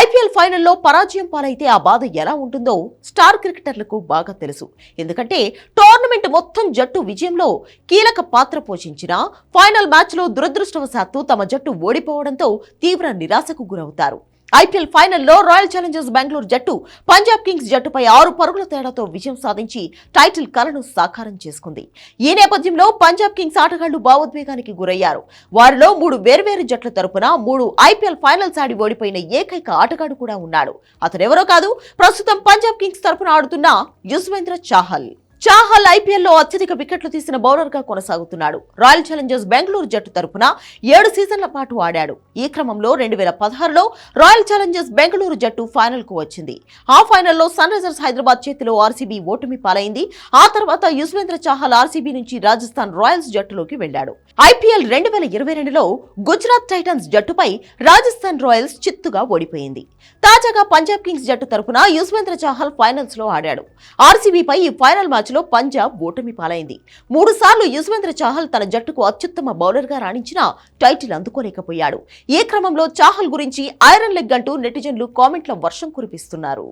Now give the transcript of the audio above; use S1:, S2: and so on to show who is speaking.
S1: IPL ఫైనల్లో పరాజయం పాలైతే ఆ బాధ ఎలా ఉంటుందో స్టార్ క్రికెటర్లకు బాగా తెలుసు. ఎందుకంటే టోర్నమెంట్ మొత్తం జట్టు విజయంలో కీలక పాత్ర పోషించిన ఫైనల్ మ్యాచ్లో దురదృష్టవశాత్తు తమ జట్టు ఓడిపోవడంతో తీవ్ర నిరాశకు గురవుతారు. ఐపీఎల్ ఫైనల్లో రాయల్ ఛాలెంజర్స్ బెంగళూరు జట్టు పంజాబ్ కింగ్స్ జట్టుపై ఆరు పరుగుల తేడాతో విజయం సాధించి టైటిల్ కలను సాకారం చేసుకుంది. ఈ నేపథ్యంలో పంజాబ్ కింగ్స్ ఆటగాళ్ళు భావోద్వేగానికి గురయ్యారు. వారిలో మూడు వేర్వేరు జట్ల తరపున మూడు ఐపీఎల్ ఫైనల్స్ ఆడి ఓడిపోయిన ఏకైక ఆటగాడు కూడా ఉన్నాడు. అతడెవరో కాదు ప్రస్తుతం పంజాబ్ కింగ్స్ తరపున ఆడుతున్న యుజ్వేంద్ర చాహల్. చాహల్ ఐపీఎల్లో అత్యధిక వికెట్లు తీసిన బౌలర్గా కొనసాగుతున్నాడు. రాయల్ ఛాలెంజర్స్ బెంగళూరు జట్టు తరపున ఏడు సీజన్ల పాటు ఆడాడు. ఈ క్రమంలో రెండు వేల పదహారులో రాయల్ ఛాలెంజర్స్ బెంగళూరు జట్టు ఫైనల్కు వచ్చింది. ఆ ఫైనల్లో సన్ రైజర్స్ హైదరాబాద్ చేతిలో ఆర్సీబీ ఓటమి పాలైంది. ఆ తర్వాత యుజ్వేంద్ర చాహల్ ఆర్సీబీ నుంచి రాజస్థాన్ రాయల్స్ జట్టులోకి వెళ్ళాడు ఐపీఎల్ రెండు వేల ఇరవై రెండులో గుజరాత్ టైటన్స్ జట్టుపై రాజస్థాన్ రాయల్స్ చిత్తుగా ఓడిపోయింది. తాజాగా పంజాబ్ కింగ్స్ జట్టు తరపున యుజ్వేంద్ర చాహల్ ఫైనల్స్లో ఆడాడు. ఆర్సీబీపై ఈ ఫైనల్ మ్యాచ్ మ్యాచ్లో పంజాబ్ ఓటమి పాలైంది. మూడు సార్లు యుజ్వేంద్ర చాహల్ తన జట్టుకు అత్యుత్తమ బౌలర్గా రాణించినా టైటిల్ అందుకోలేకపోయాడు. ఈ క్రమంలో చాహల్ గురించి ఐరన్ లెగ్ అంటూ నెటిజన్లు కామెంట్ల వర్షం కురిపిస్తున్నారు.